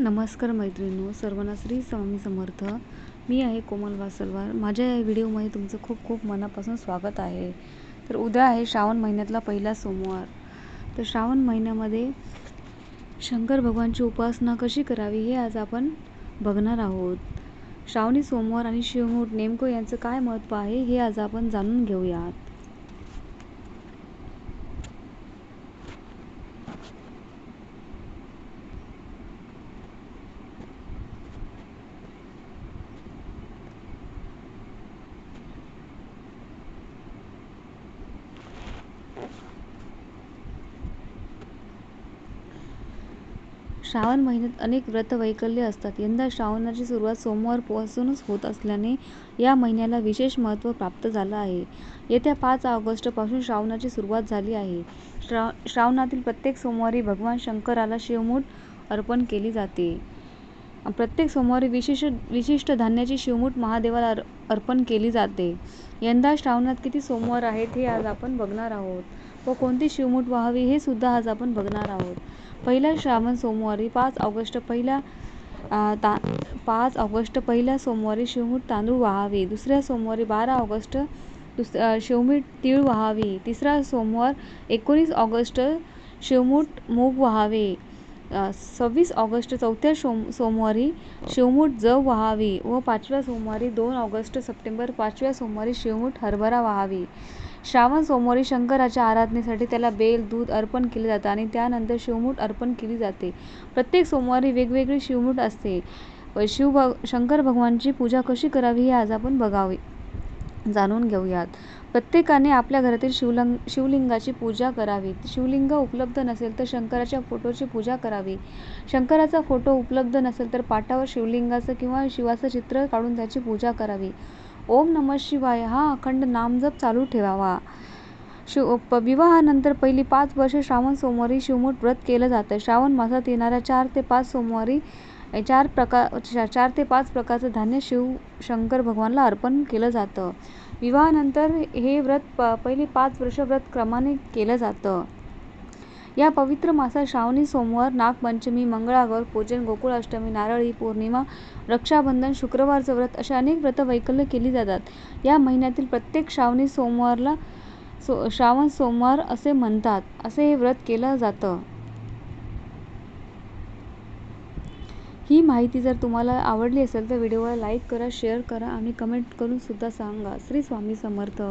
नमस्कार मैत्रिणींनो सर्वांना श्री स्वामी समर्थ. मी आहे कोमल वासलवार. माझ्या या व्हिडिओमध्ये तुमचं खूप खूप मनापासून स्वागत आहे. तर उद्या आहे श्रावण महिन्यातला पहिला सोमवार. तर श्रावण महिन्यामध्ये शंकर भगवानची उपासना कशी करावी हे आज आपण बघणार आहोत. श्रावणी सोमवार आणि शिवमूठ नेमकं यांचं काय महत्त्व आहे हे आज आपण जाणून घेऊयात. श्रावण महिन्यात अनेक व्रतवैकल्य असतात. यंदा श्रावणाची सुरुवात सोमवारपासूनच होत असल्याने या महिन्याला विशेष महत्त्व प्राप्त झालं आहे. येत्या पाच ऑगस्टपासून श्रावणाची सुरुवात झाली आहे. श्रा श्रावणातील प्रत्येक सोमवारी भगवान शंकराला शिवमूठ अर्पण केली जाते. प्रत्येक सोमवारी विशिष्ट विशिष्ट धान्याची शिवमूठ महादेवाला अर्पण केली जाते. यंदा श्रावणात किती सोमवार आहेत हे आज आपण बघणार आहोत. व कोणती शिवमूठ व्हावी हे सुद्धा आज आपण बघणार आहोत. पहिला श्रावण सोमवारी पाच ऑगस्ट पहिल्या ता पाच ऑगस्ट पहिल्या सोमवारी शिवमूठ तांदूळ व्हावे. दुसऱ्या सोमवारी बारा ऑगस्ट दुस शिवमीठ तीळ व्हावी. तिसरा सोमवार एकोणीस ऑगस्ट शिवमूठ मूग व्हावे. सव्वीस ऑगस्ट चौथ्या सोम सोमवारी शिवमूठ जव व्हावी व पाचव्या सोमवारी दोन ऑगस्ट सप्टेंबर पाचव्या सोमवारी शिवमूठ हरभरा वाहावी. श्रावण सोमवारी शंकराच्या आराधनेसाठी त्याला बेल दूध अर्पण केले जातं आणि त्यानंतर शिवमूठ अर्पण केली जाते. प्रत्येक सोमवारी वेगवेगळी शिवमूठ असते. शिव भग शंकर भगवानची पूजा कशी करावी हे आज आपण बघावे जाणून घेऊयात. प्रत्येकाने आपल्या घरातील शिवलंग शिवलिंगाची पूजा करावी. शिवलिंग उपलब्ध नसेल तर शंकराच्या फोटोची पूजा करावी. शंकराचा फोटो उपलब्ध नसेल तर पाटावर शिवलिंगाचं किंवा शिवाचं चित्र काढून त्याची पूजा करावी. ओम नमः शिवाय हा अखंड नामजप चालू ठेवावा. शिव विवाहानंतर पहिली पाच वर्षे श्रावण सोमवारी शिवमूठ व्रत केलं जातं. श्रावण मासात येणाऱ्या चार ते पाच सोमवारी चार प्रकार चार ते पाच प्रकारचं धान्य शिव शंकर भगवानला अर्पण केलं जातं. विवाहानंतर हे व्रत प पहिले पाच वर्ष व्रत क्रमाने केलं जातं. या पवित्र मासात श्रावणी सोमवार नागपंचमी मंगळागौर पूजन गोकुळाष्टमी नारळी पौर्णिमा रक्षाबंधन शुक्रवारचं व्रत अशा अनेक व्रतवैकल्य केली जातात. या महिन्यातील प्रत्येक श्रावणी सोमवारला सो श्रावण सोमवार असे म्हणतात. असे हे व्रत केलं जातं. ही माहिती जर तुम्हाला आवडली असेल तर व्हिडिओला लाईक करा शेअर करा आणि कमेंट करून सुद्धा सांगा. श्री स्वामी समर्थ.